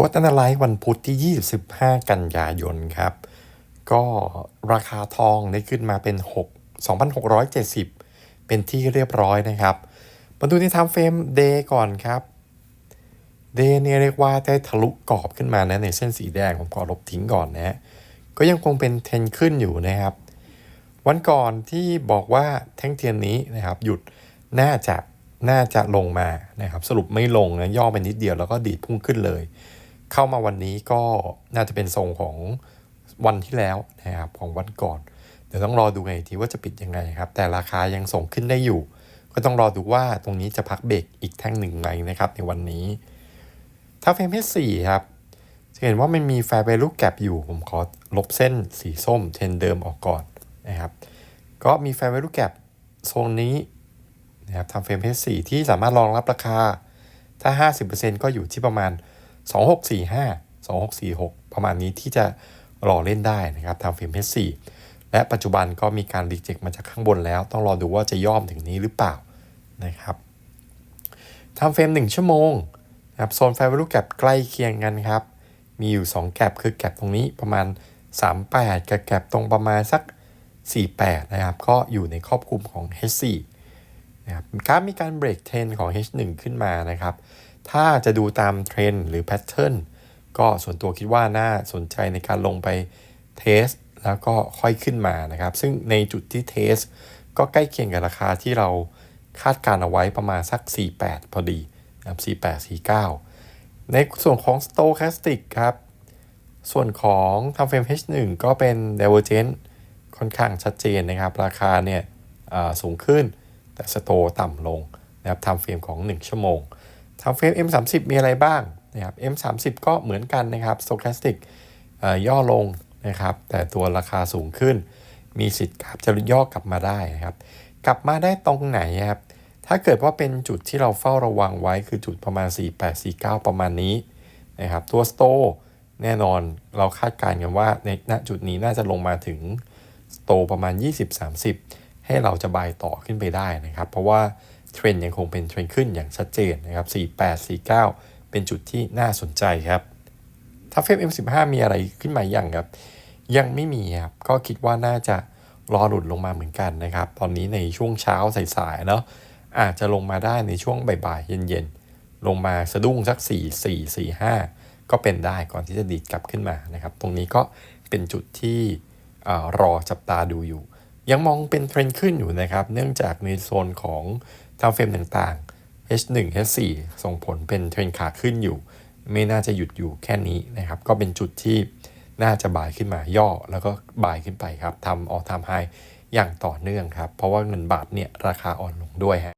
กดอันไลท์วันพุธที่ 25 กันยายนครับ ก็ราคาทองได้ขึ้นมาเป็น 6 2,670 เป็นที่เรียบร้อยนะครับ มาดูในไทม์เฟรมเดย์ก่อนครับเดย์เนี่ยเรียกว่าได้ทะลุกรอบขึ้นมานะในเส้นสีแดงผมขอลบทิ้งก่อนนะฮะก็ยังคงเป็นเทรนขึ้นอยู่นะครับ วันก่อนที่บอกว่าแท่งเทียนนี้นะครับหยุดน่าจะน่าจะลงมานะครับสรุปไม่ลงนะย่อไปนิดเดียวแล้วก็ดีดพุ่งขึ้นเลย เข้ามาวันนี้ก็น่าจะเป็นทรงของวันที่แล้วนะครับของวันก่อน เดี๋ยวต้องรอดูไงทีว่าจะปิดยังไงครับ แต่ราคายังส่งขึ้นได้อยู่ ก็ต้องรอดูว่าตรงนี้จะพักเบรกอีกแท่งหนึ่งไหมนะครับ ในวันนี้ ถ้าเฟรมเพสี่ครับจะเห็นว่ามันมีแฟร์เวลูแกรอยู่ ผมขอลบเส้นสีส้มเทนเดิมออกก่อนนะครับ ก็มีแฟร์เวลูแกรโซนนี้นะครับทำเฟรมเพสี่ที่สามารถรองรับราคาถ้า 50%ก็อยู่ที่ประมาณ 2645 2646 ประมาณนี้ที่จะรอเล่นได้นะครับทำเฟรมเพสี่และปัจจุบันก็มีการรีเจ็คมาจากข้างบนแล้ว ต้องรอดูว่าจะย่อมถึงนี้หรือเปล่านะครับทำเฟรม 1 ชั่วโมงนะครับโซนไฟ value gap ใกล้เคียงกันครับ มีอยู่ 2 แกลบคือแกลบตรงนี้ประมาณ 38 กับแกลบตรงประมาณสัก 48 นะครับ ก็อยู่ในครอบคลุมของ H4 นะครับกาฟมีการเบรกเทนของ H1 ขึ้นมานะครับ ถ้าจะดูตามเทรนหรือแพทเทิร์นก็ส่วนตัวคิดว่าน่าสนใจในการลงไปเทสแล้วก็ค่อยขึ้นมานะครับ ซึ่งในจุดที่เทสก็ใกล้เคียงกับราคาที่เราคาดการเอาไว้ประมาณสัก 48 พอดีนะครับ48 49 ในส่วนของ Stochastic ครับ ส่วนของทำเฟรม H1 ก็เป็น Divergent ค่อนข้างชัดเจนนะครับ ราคาเนี่ยสูงขึ้นแต่สโตต่ำลงนะครับทำเฟรมของ 1 ชั่วโมง ทำเฟรม M30 มีอะไรบ้างนะครับ M30 ก็เหมือนกันนะครับ Stochastic ย่อลงนะครับ แต่ตัวราคาสูงขึ้น มีสิทธิ์ครับจะย่อกลับมาได้นะครับ กลับมาได้ตรงไหนครับ ถ้าเกิดว่าเป็นจุดที่เราเฝ้าระวังไว้คือจุดประมาณ 4849 ประมาณนี้นะครับ ตัวสโตแน่นอนเราคาดการณ์กันว่าในณจุดนี้น่าจะลงมาถึงสโตประมาณ 20-30 ให้เราจะบายต่อขึ้นไปได้นะครับ เพราะว่า เทรนยังคงเป็นเทรนขึ้นอย่างชัดเจนนะครับ4849 เป็นจุดที่น่าสนใจครับถ้าเฟม M15 มีอะไรขึ้นมาอย่างครับ ยังไม่มีครับ ก็คิดว่าน่าจะรอหลุดลงมาเหมือนกันนะครับ ตอนนี้ในช่วงเช้าสายๆเนาะอาจจะลงมาได้ในช่วงบ่ายๆเย็นๆ ลงมาสะดุ้งสัก 4 4 4 5 ก็เป็นได้ก่อนที่จะดีดกลับขึ้นมานะครับ ตรงนี้ก็เป็นจุดที่รอจับตาดูอยู่ ยังมองเป็นเทรนด์ขึ้นอยู่นะครับ เนื่องจากในโซนของ ทำเฟรมต่างๆ H1 H4 ส่งผลเป็นเทรนขาขึ้นอยู่ ไม่น่าจะหยุดอยู่แค่นี้นะครับ ก็เป็นจุดที่น่าจะบายขึ้นมาย่อแล้วก็บายขึ้นไปครับทำออทามไฮอย่างต่อเนื่องครับ เพราะว่าเงินบาทเนี่ยราคาอ่อนลงด้วยฮะ